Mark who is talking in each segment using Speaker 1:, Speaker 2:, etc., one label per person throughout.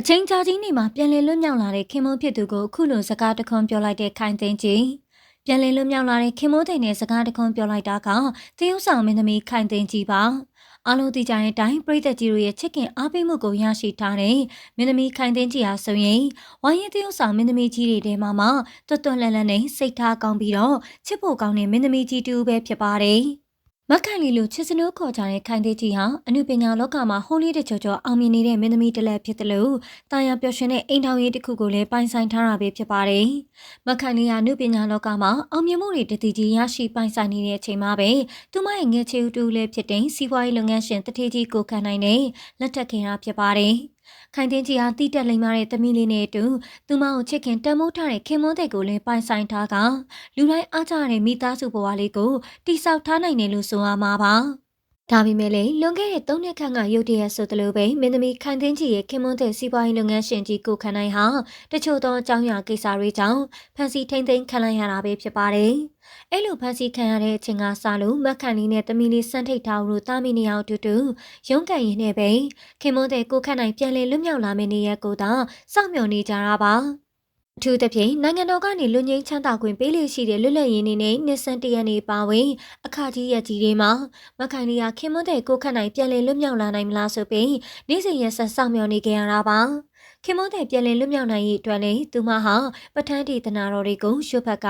Speaker 1: အချိန်ကြာကြီးနေမှာပြန်လည်လွတ်မြောက်လာတဲ့ခင်မိုးဖြစ်သူကိုအခုလိုစကားတခွန်းပြောလိုက်တဲ့ခိုင်သိန်းကြီးပြန်လည်လွတ်မြောက်လာတဲ့ခင်မိုးသိန်းနဲ့စကားတခွန်းပြောလိုက်တာကသင်းဥဆောင်မင်းသမီးခိုင်သိန်းကြီးပါအလုံးတိကြတဲ့အတိုင်းပြည်သက်ကြီးတို့ရဲ့ချစ်ခင်အားပေးမှုကိုရရှိထားတဲ့မင်းသမီးခိုင်သိန်းကြီးဟာဆိုရင်ဝိုင်းရင်သင်းဥဆောင်မင်းသမီးကြီးတွေထဲမှာမှတွတ်တွတ်လန့်လန့်နဲ့စိတ်ထားကောင်းပြီးတော့ချစ်ဖို့ကောင်းတဲ့မင်းသမီးကြီးတူပဲဖြစ်ပါတယ် မက်ကန်လီလိုချစ်စနိုးခေါ်ကြတဲ့ခိုင်သေးကြီးဟာအနုပညာလောကမှာဟိုးလေးတကြောကြောအောင်မြင်နေတဲ့မင်းသမီးတစ်လက်ဖြစ်တယ်လို့တာယာပျော်ရွှင်တဲ့အိမ်ထောင်ရေးတစ်ခုကိုလည်းပိုင်ဆိုင်ထားတာပဲဖြစ်ပါတယ်။မက်ကန်လီဟာအနုပညာလောကမှာအောင်မြင်မှုတွေတည်တည်ကြီးရရှိပိုင်ဆိုင်နေတဲ့အချိန်မှာပဲသူမရဲ့ငယ်ချေဦးတူလည်းဖြစ်တဲ့စီးပွားရေးလုပ်ငန်းရှင်တထေးကြီးကိုခံနိုင်တဲ့လက်ထက်ခင်ရာဖြစ်ပါတယ်။ ခိုင်တင်းကြီးဟာတိတက်လိမ်မာတဲ့သမီးလေးနဲ့အတူသူမကိုချစ်ခင်တန်မိုးထားတဲ့ခင်မွန်းတဲ့ကိုလည်းပိုင်ဆိုင်ထားကလူတိုင်းအားကြတဲ့မိသားစုဘဝလေးကိုတိဆောက်ထားနိုင်တယ်လို့ဆိုရမှာပါ ဒါပေမဲ့လည်းလွန်ခဲ့တဲ့၃နှစ်ခန့်ကရုတ်တရက်ဆိုသလိုပဲမင်းသမီးခိုင်သိန်းကြီးရဲ့ခင်မွန်းတဲ့စီးပွားရေးလုပ်ငန်းရှင်ကြီးကိုခန့်နိုင်ဟာတချို့သောအကြောင်းအရာကိစ္စတွေကြောင့်ဖန်စီထိမ့်သိမ်းခံလိုက်ရတာပဲဖြစ်ပါတယ်။အဲ့လိုဖန်စီခံရတဲ့အချိန်ကစလို့မက်ခန်လေးနဲ့တမီလေးစမ်းထိတ်ထားလို့တာမီနေအောင်တူတူရုံးကန်ရင်းနဲ့ပဲခင်မွန်းတဲ့ကိုခန့်နိုင်ပြန်လည်လွတ်မြောက်လာမယ့်နေရက်ကိုသာစောင့်မျှော်နေကြတာပါ။ အထူးသဖြင့်နိုင်ငံတော်ကနေလူငင်းချမ်းသာခွင့်ပေးလေရှိတဲ့လွတ်လပ်ရေးနေနဲ့နှစ်ဆန်းတရက်နေပါဝင်အခါကြီးရက်ကြီးတွေမှာမခိုင်လီယာခင်မွန်းတဲ့ကိုခန့်နိုင်ပြန်လည်လွတ်မြောက်လာနိုင်မလားဆိုပြီးနေ့စဉ်ရက်ဆက်စောင့်မျှော်နေကြရတာပါခင်မွန်းတဲ့ပြန်လည်လွတ်မြောက်နိုင်ရေးအတွက်လည်းသူမဟာပထန်းတီတနာတော်တွေကိုရွှတ်ဖက်က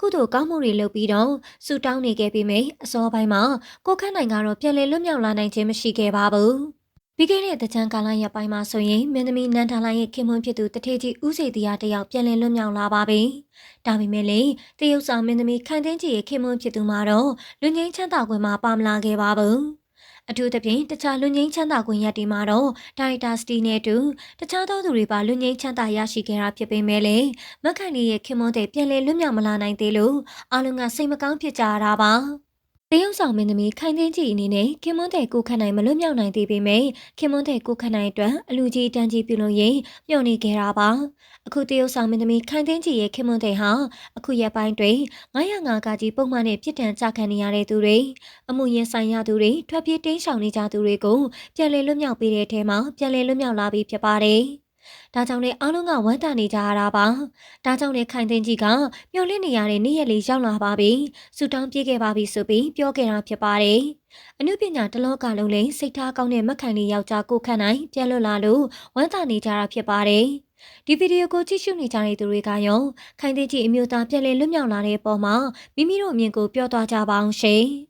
Speaker 1: ကုသိုလ်ကောင်းမှုတွေလုပ်ပြီးတော့ဆူတောင်းနေခဲ့ပြီးမြအစောပိုင်းမှာကိုခန့်နိုင်ကတော့ပြန်လည်လွတ်မြောက်လာနိုင်ခြင်းမရှိခဲ့ပါဘူး ပြီးခဲ့တဲ့တကြံကာလရက်ပိုင်းမှာဆိုရင်မင်းသမီးနန်းထာလိုင်းရဲ့ခင်မွန်းဖြစ်သူတထေကြီးဦးစေတီယာတယောက်ပြန်လည်လွတ်မြောက်လာပါပြီ။ဒါပေမဲ့လေတရုတ်ဆောင်မင်းသမီးခိုင်သိန်းကြီးရဲ့ခင်မွန်းဖြစ်သူမှာတော့လူငင်းချမ်းသာခွင့်မှာပါမလာခဲ့ပါဘူး။အထူးသဖြင့်တခြားလူငင်းချမ်းသာခွင့်ရက်ဒီမှာတော့ဒါရိုက်တာစတီနဲ့တူတခြားသောသူတွေပါလူငင်းချမ်းသာရရှိခဲ့တာဖြစ်ပေမဲ့လေမက်ခိုင်လေးရဲ့ခင်မွန်းတဲ့ပြန်လည်လွတ်မြောက်မလာနိုင်သေးလို့အားလုံးကစိတ်မကောင်းဖြစ်ကြရတာပါ။ တရုတ်ဆောင်မင်းသမီးခိုင်သိန်းကြီးအနေနဲ့ခင်မွန်းတဲ့ကိုခန့်နိုင်မလွတ်မြောက်နိုင်သေးပေမဲ့ခင်မွန်းတဲ့ကိုခန့်နိုင်အတွက်အလူကြီးတန်းကြီးပြုလို့ရင်မျှော်နေခဲ့တာပါအခုတရုတ်ဆောင်မင်းသမီးခိုင်သိန်းကြီးရဲ့ခင်မွန်းတဲ့ဟာအခုရက်ပိုင်းတွင်905ကကြီးပုံမှန်နဲ့ပြစ်ဒဏ်ကြခံနေရတဲ့သူတွေအမှုရင်ဆိုင်ရသူတွေထွက်ပြေးတိမ်းရှောင်နေကြသူတွေကိုပြန်လည်လွတ်မြောက်ပေးတဲ့အထဲမှာပြန်လည်လွတ်မြောက်လာပြီဖြစ်ပါတယ် ဒါကြောင့်လည်းအားလုံးကဝမ်းသာနေကြရတာပါ။ဒါကြောင့်လည်းခိုင်သိန်းကြီးကမျောလင့်နေရတဲ့နေ့ရက်လေးရောက်လာပါပြီ။ဆူတောင်းပြေးခဲ့ပါပြီဆိုပြီးပြောခဲ့တာဖြစ်ပါတယ်။အနုပညာတလောကလုံးလည်းစိတ်ထားကောင်းတဲ့မက်ခိုင်လေးယောက်ျားကိုခန့်နိုင်ပြန်လွတ်လာလို့ဝမ်းသာနေကြတာဖြစ်ပါတယ်။ဒီဗီဒီယိုကိုကြည့်ရှုနေကြတဲ့သူတွေကရောခိုင်သိန်းကြီးအမျိုးသားပြန်လည်လွတ်မြောက်လာတဲ့ပုံမှာမိမိတို့အမြင်ကိုပြောသွားကြပါအောင်ရှင်။